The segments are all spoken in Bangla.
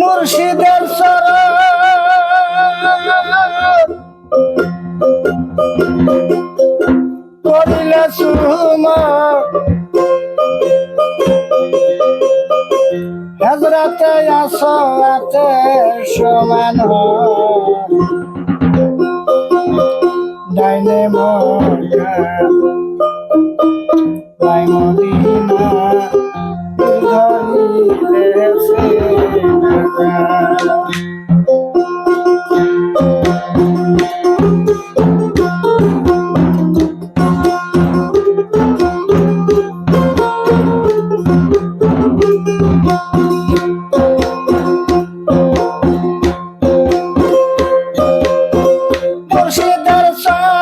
মুর্শিদের শরণ। করিলে সুমা হেজরাতে আসরাতে সমান ডাইনে মরিয়া। মাইমনি got a.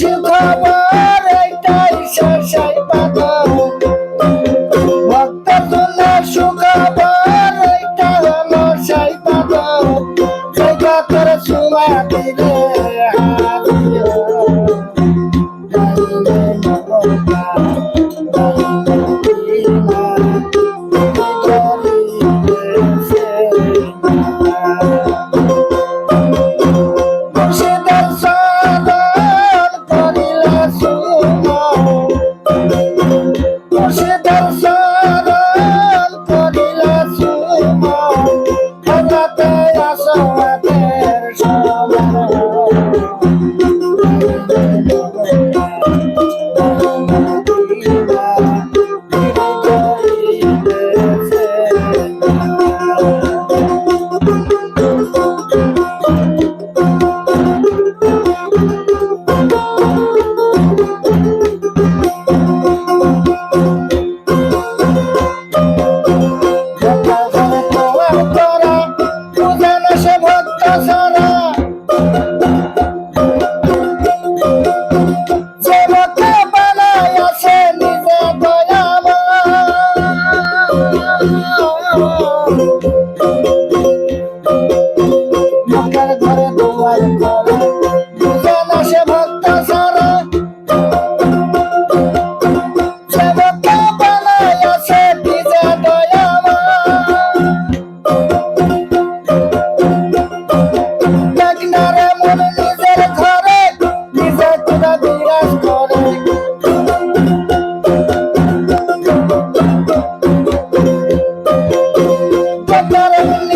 সুখবর এইটাই শেষাই পাতা ভক্তের জন্য সুখবর, এইটা হলো সেই পাতা যোগা করে সুমা দিলে 嘟 dollar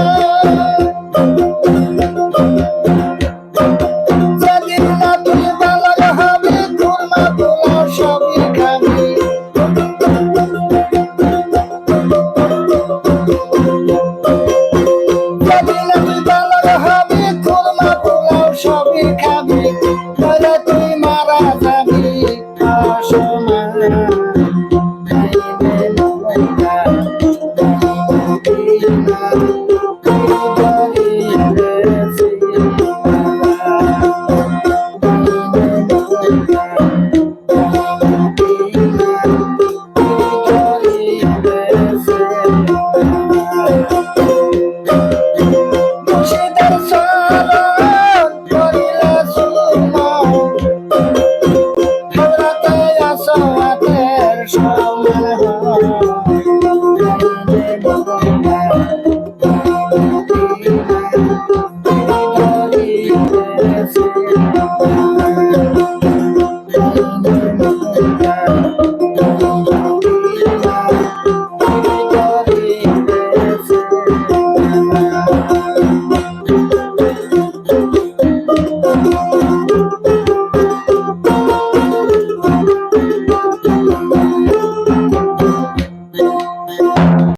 Oh,